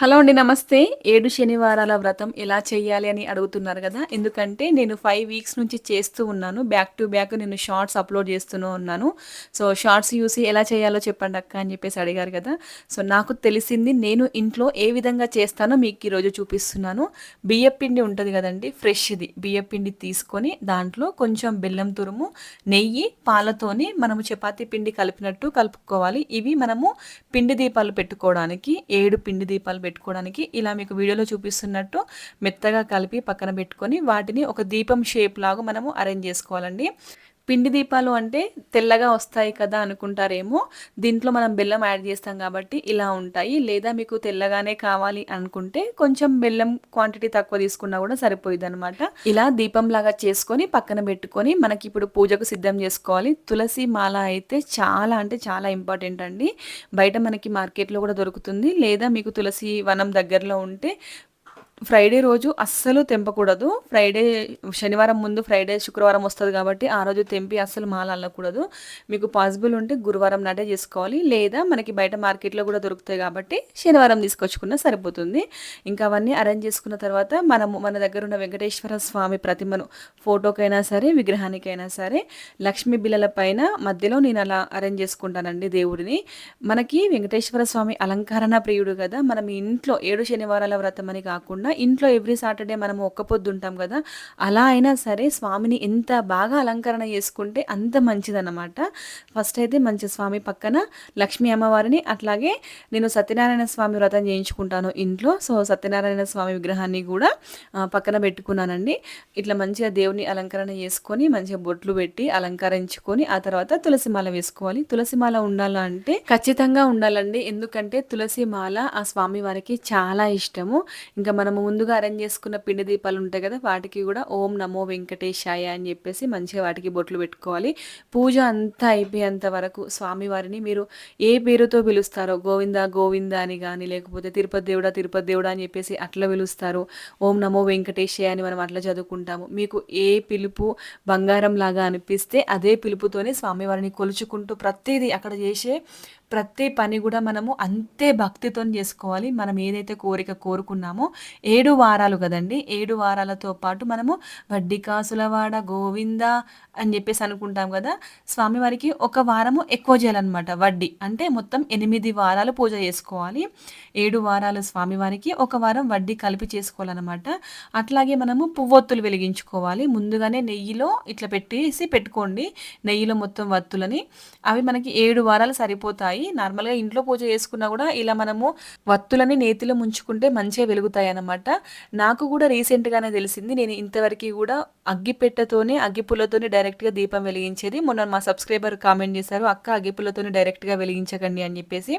Hello అండి నమస్తే. ఏడు శనివారాల వ్రతం ఎలా చేయాలి అని అడుగుతున్నారు కదా. ఎందుకంటే నేను ఫైవ్ వీక్స్ నుంచి చేస్తూ ఉన్నాను. బ్యాక్ టు బ్యాక్ నేను షార్ట్స్ అప్లోడ్ చేస్తూనే ఉన్నాను. సో షార్ట్స్ చూసి ఎలా చేయాలో చెప్పండి అక్క అని చెప్పేసి అడిగారు కదా. సో నాకు తెలిసింది నేను ఇంట్లో ఏ విధంగా చేస్తానో మీకు ఈరోజు చూపిస్తున్నాను. బియ్యపిండి ఉంటుంది కదండి ఫ్రెష్ది. బియ్యపిండి తీసుకొని దాంట్లో కొంచెం బెల్లం తురుము నెయ్యి పాలతోని మనము చపాతీ పిండి కలిపినట్టు కలుపుకోవాలి. ఇవి మనము పిండి దీపాలు పెట్టుకోవడానికి ఏడు పిండి దీపాలు పెట్టుకోవడానికి ఇలా మీకు వీడియోలో చూపిస్తున్నట్టు మెత్తగా కలిపి పక్కన పెట్టుకొని వాటిని ఒక దీపం షేప్ లాగా మనము అరేంజ్ చేసుకోవాలండి. పిండి దీపాలు అంటే తెల్లగా వస్తాయి కదా అనుకుంటారేమో. దీంట్లో మనం బెల్లం యాడ్ చేస్తాం కాబట్టి ఇలా ఉంటాయి. లేదా మీకు తెల్లగానే కావాలి అనుకుంటే కొంచెం బెల్లం క్వాంటిటీ తక్కువ తీసుకున్నా కూడా సరిపోయింది అనమాట ఇలా దీపం లాగా చేసుకొని పక్కన పెట్టుకొని మనకి ఇప్పుడు పూజకు సిద్ధం చేసుకోవాలి. తులసి మాల అయితే చాలా అంటే చాలా ఇంపార్టెంట్ అండి. బయట మనకి మార్కెట్లో కూడా దొరుకుతుంది. లేదా మీకు తులసి వనం దగ్గరలో ఉంటే ఫ్రైడే రోజు అస్సలు తెంపకూడదు. ఫ్రైడే శనివారం ముందు ఫ్రైడే శుక్రవారం వస్తుంది కాబట్టి ఆ రోజు తెంపి అస్సలు మాల అల్లకూడదు. మీకు పాసిబుల్ ఉంటే గురువారం నాటే చేసుకోవాలి. లేదా మనకి బయట మార్కెట్లో కూడా దొరుకుతాయి కాబట్టి శనివారం తీసుకొచ్చుకున్న సరిపోతుంది. ఇంకా అవన్నీ అరేంజ్ చేసుకున్న తర్వాత మనము మన దగ్గర ఉన్న వెంకటేశ్వర స్వామి ప్రతిమను ఫోటోకైనా సరే విగ్రహానికైనా సరే లక్ష్మీ బిల్లల పైన మధ్యలో నేను అలా అరేంజ్ చేసుకుంటానండి దేవుడిని. మనకి వెంకటేశ్వర స్వామి అలంకరణ ప్రియుడు కదా. మనం ఇంట్లో ఏడు శనివారాల వ్రతం అని కాకుండా ఇంట్లో ఎవ్రీ సాటర్డే మనము ఒక్క పొద్దు ఉంటాం కదా అలా అయినా సరే స్వామిని ఎంత బాగా అలంకరణ చేసుకుంటే అంత మంచిదన్నమాట. ఫస్ట్ అయితే మంచి స్వామి పక్కన లక్ష్మీ అమ్మవారిని అట్లాగే నేను సత్యనారాయణ స్వామి వ్రతం చేయించుకుంటాను ఇంట్లో. సో సత్యనారాయణ స్వామి విగ్రహాన్ని కూడా పక్కన పెట్టుకున్నానండి. ఇట్లా మంచిగా దేవుని అలంకరణ చేసుకొని మంచిగా బొట్లు పెట్టి అలంకరించుకొని ఆ తర్వాత తులసిమాల వేసుకోవాలి. తులసిమాల ఉండాలంటే ఖచ్చితంగా ఉండాలండి. ఎందుకంటే తులసి మాల ఆ స్వామి వారికి చాలా ఇష్టము. ఇంకా మనము ముందుగా అరేంజ్ చేసుకున్న పిండి దీపాలు ఉంటాయి కదా వాటికి కూడా ఓం నమో వెంకటేశాయ అని చెప్పేసి మంచిగా వాటికి బొట్లు పెట్టుకోవాలి. పూజ అంతా అయిపోయేంత వరకు స్వామివారిని మీరు ఏ పేరుతో పిలుస్తారో గోవింద గోవింద అని కానీ లేకపోతే తిరుపతి దేవుడా తిరుపతి దేవుడా అని చెప్పేసి అట్లా పిలుస్తారు ఓం నమో వెంకటేశయ్య అని మనం అట్లా చదువుకుంటాము. మీకు ఏ పిలుపు బంగారం లాగా అనిపిస్తే అదే పిలుపుతోనే స్వామివారిని కొలుచుకుంటూ ప్రతిదీ అక్కడ చేసే ప్రతి పని కూడా మనము అంతే భక్తితో చేసుకోవాలి. మనం ఏదైతే కోరిక కోరుకున్నామో ఏడు వారాలు కదండి. ఏడు వారాలతో పాటు మనము వడ్డీ కాసులవాడ గోవింద అని చెప్పేసి అనుకుంటాం కదా. స్వామివారికి ఒక వారము ఎక్కువ చేయాలన్నమాట వడ్డీ. అంటే మొత్తం ఎనిమిది వారాలు పూజ చేసుకోవాలి. ఏడు వారాలు స్వామివారికి ఒక వారం వడ్డీ కలిపి చేసుకోవాలన్నమాట. అట్లాగే మనము పువ్వొత్తులు వెలిగించుకోవాలి. ముందుగానే నెయ్యిలో ఇట్లా పెట్టేసి పెట్టుకోండి. నెయ్యిలో మొత్తం వత్తులని. అవి మనకి ఏడు వారాలు సరిపోతాయి. ఉంటాయి. నార్మల్గా ఇంట్లో పూజ చేసుకున్నా కూడా ఇలా మనము వత్తులని నేతిలో ముంచుకుంటే మంచిగా వెలుగుతాయి అన్నమాట నాకు కూడా రీసెంట్గానే తెలిసింది. నేను ఇంతవరకు కూడా అగ్గిపెట్టతోనే అగ్గిపుల్లతోనే డైరెక్ట్గా దీపం వెలిగించేది. మొన్న మా సబ్స్క్రైబర్ కామెంట్ చేశారు అక్క అగ్గిపుల్లతోనే డైరెక్ట్గా వెలిగించకండి అని చెప్పేసి.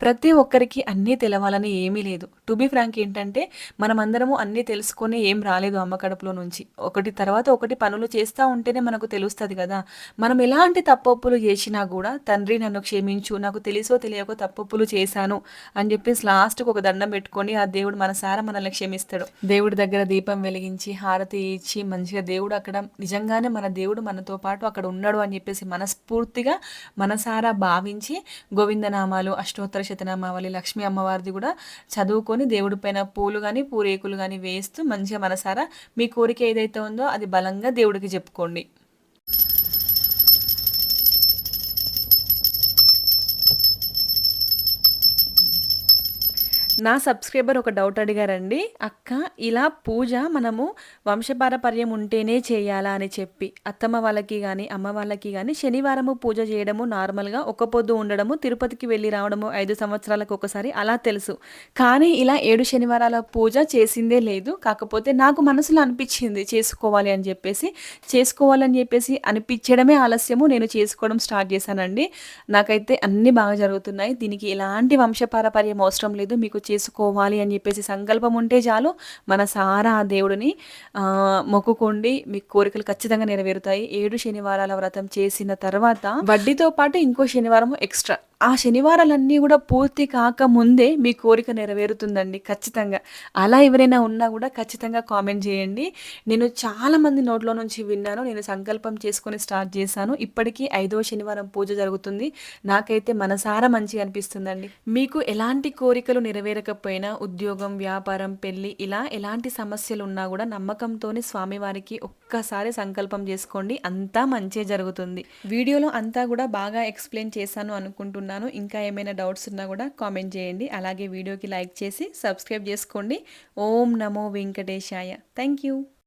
ప్రతి ఒక్కరికి అన్నీ తెలవాలని ఏమీ లేదు. టు బి ఫ్రాంక్ ఏంటంటే మనం అందరము అన్నీ తెలుసుకొని ఏం రాలేదు అమ్మ కడుపులో నుంచి. ఒకటి తర్వాత ఒకటి పనులు చేస్తూ ఉంటేనే మనకు తెలుస్తుంది కదా. మనం ఎలాంటి తప్పొప్పులు చేసినా కూడా తండ్రి నన్ను క్షమించు నాకు తెలుసో తెలియకో తప్పొప్పులు చేశాను అని చెప్పేసి లాస్ట్కి ఒక దండం పెట్టుకొని ఆ దేవుడు మనసారా మనల్ని క్షమిస్తాడు. దేవుడి దగ్గర దీపం వెలిగించి హారతి ఇచ్చి మంచిగా దేవుడు అక్కడ నిజంగానే మన దేవుడు మనతో పాటు అక్కడ ఉన్నాడు అని చెప్పేసి మనస్ఫూర్తిగా మనసారా భావించి గోవిందనామాలు అష్టోత్తర శతనామావళి లక్ష్మీ అమ్మవారిది కూడా చదువుకొని దేవుడి పైన పూలు కానీ పూరేకులు కానీ వేస్తూ మంచిగా మనసారా మీ కోరిక ఏదైతే ఉందో అది బలంగా దేవుడికి చెప్పుకోండి. నా సబ్స్క్రైబర్ ఒక డౌట్ అడిగారండి. అక్క ఇలా పూజ మనము వంశపారపర్యం ఉంటేనే చేయాలా అని చెప్పి అత్తమ్మ వాళ్ళకి కానీ అమ్మ వాళ్ళకి కానీ శనివారము పూజ చేయడము నార్మల్గా ఒక పొద్దు ఉండడము తిరుపతికి వెళ్ళి రావడము ఐదు సంవత్సరాలకు ఒకసారి అలా తెలుసు. కానీ ఇలా ఏడు శనివారాల పూజ చేసిందే లేదు. కాకపోతే నాకు మనసులో అనిపించింది చేసుకోవాలి అని చెప్పేసి. చేసుకోవాలని చెప్పేసి అనిపించడమే ఆలస్యము. నేను చేసుకోవడం స్టార్ట్ చేశానండి. నాకైతే అన్నీ బాగా జరుగుతున్నాయి. దీనికి ఎలాంటి వంశపారపర్యం అవసరం లేదు. మీకు చేసుకోవాలి అని చెప్పేసి సంకల్పం ఉంటే చాలు మన సారా ఆ దేవుడిని మొక్కుకోండి. మీ కోరికలు ఖచ్చితంగా నెరవేరుతాయి. ఏడు శనివారాల వ్రతం చేసిన తర్వాత వడ్డీతో పాటు ఇంకో శనివారం ఎక్స్ట్రా. ఆ శనివారాలన్నీ కూడా పూర్తి కాకముందే మీ కోరిక నెరవేరుతుందండి ఖచ్చితంగా. అలా ఎవరైనా ఉన్నా కూడా ఖచ్చితంగా కామెంట్ చేయండి. నేను చాలామంది నోట్లో నుంచి విన్నాను నేను సంకల్పం చేసుకొని స్టార్ట్ చేశాను. ఇప్పటికీ ఐదో శనివారం పూజ జరుగుతుంది. నాకైతే మనసారా మంచి అనిపిస్తుందండి. మీకు ఎలాంటి కోరికలు నెరవేరకపోయినా ఉద్యోగం వ్యాపారం పెళ్ళి ఇలా ఎలాంటి సమస్యలు ఉన్నా కూడా నమ్మకంతోనే స్వామివారికి ఒక్కసారి సంకల్పం చేసుకోండి. అంతా మంచే జరుగుతుంది. వీడియోలో అంతా కూడా బాగా ఎక్స్ప్లెయిన్ చేశాను అనుకుంటున్నాను. అనుకుంటున్నాను. ఇంకా ఏమైనా డౌట్స్ ఉన్నా కూడా కామెంట్ చేయండి. అలాగే వీడియోకి లైక్ చేసి సబ్స్క్రైబ్ చేసుకోండి. ఓం నమో వెంకటేశాయ. Thank you